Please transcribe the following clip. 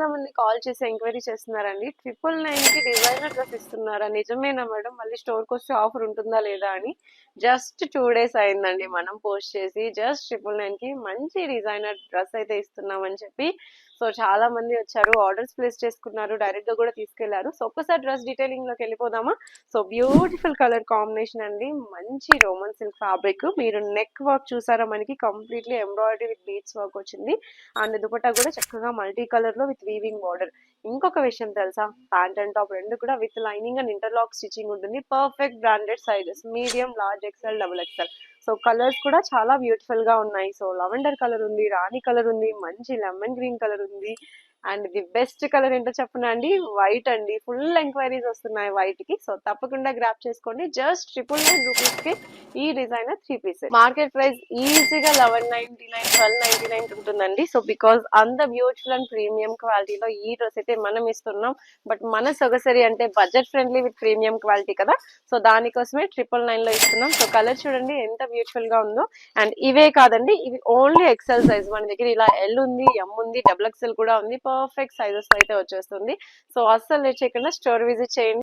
చాలా మంది కాల్ చేసి ఎంక్వైరీ చేస్తున్నారండి. ట్రిపుల్ నైన్కి డిజైనర్ డ్రెస్ ఇస్తున్నారా? నిజమేనా మేడం? మళ్ళీ స్టోర్కి వస్తే ఆఫర్ ఉంటుందా లేదా అని. జస్ట్ టూ డేస్ అయిందండి మనం పోస్ట్ చేసి జస్ట్ ట్రిపుల్ నైన్కి మంచి డిజైనర్ డ్రెస్ అయితే ఇస్తున్నామని చెప్పి. సో చాలా మంది వచ్చారు ఆర్డర్స్ ప్లేస్ చేసుకున్నారు డైరెక్ట్గా కూడా తీసుకెళ్ళారు. సో ఒక్కసారి డ్రెస్ డీటెయిలింగ్లోకి వెళ్ళిపోదామా? సో బ్యూటిఫుల్ కలర్ కాంబినేషన్ అండి. మంచి రోమన్ సిల్క్ ఫ్యాబ్రిక్. మీరు నెక్ వర్క్ చూసారా మనకి? Completely embroidery with beads work వచ్చింది. అండ్ దుపట్టా కూడా చక్కగా మల్టీ కలర్లో విత్ వీవింగ్ బార్డర్. ఇంకొక విషయం తెలుసా? ప్యాంట్ అండ్ టాప్ రెండు కూడా with lining and interlock stitching ఉంటుంది. Perfect branded sizes medium large XL double XL so colours కూడా చాలా బ్యూటిఫుల్గా ఉన్నాయి. సో లవెండర్ కలర్ ఉంది రాణి కలర్ ఉంది మంచి లెమన్ గ్రీన్ కలర్ ఉంది. అండ్ ది బెస్ట్ కలర్ ఏంటో చెప్పనా అండి? వైట్ అండి. ఫుల్ ఎంక్వైరీస్ వస్తున్నాయి వైట్కి. సో తప్పకుండా గ్రాప్ చేసుకోండి. జస్ట్ ట్రిపుల్ నైన్ రూపీస్కి ఈ design three piece market price ఈజీగా eleven ninety nine twelve ninety nine ఉంటుందండి. సో బికాస్ అంత బ్యూటిఫుల్ అండ్ ప్రీమియం క్వాలిటీలో ఈ డ్రెస్ అయితే మనం ఇస్తున్నాం. బట్ మన సొగసరి అంటే budget friendly with premium quality కదా. సో దానికోసమే ట్రిపుల్ నైన్లో ఇస్తున్నాం. సో కలర్ చూడండి ఎంత బ్యూటిఫుల్గా ఉందో. అండ్ ఇవే కాదండి ఇవి ఓన్లీ ఎక్సెల్ సైజ్ మన దగ్గర ఇలా ఎల్ ఉంది ఎం ఉంది డబుల్ ఎక్సెల్ కూడా ఉంది. పర్ఫెక్ట్ సైజెస్ అయితే వచ్చేస్తుంది. సో అస్సలు లేట్ చేయకుండా స్టోర్ విజిట్ చేయండి.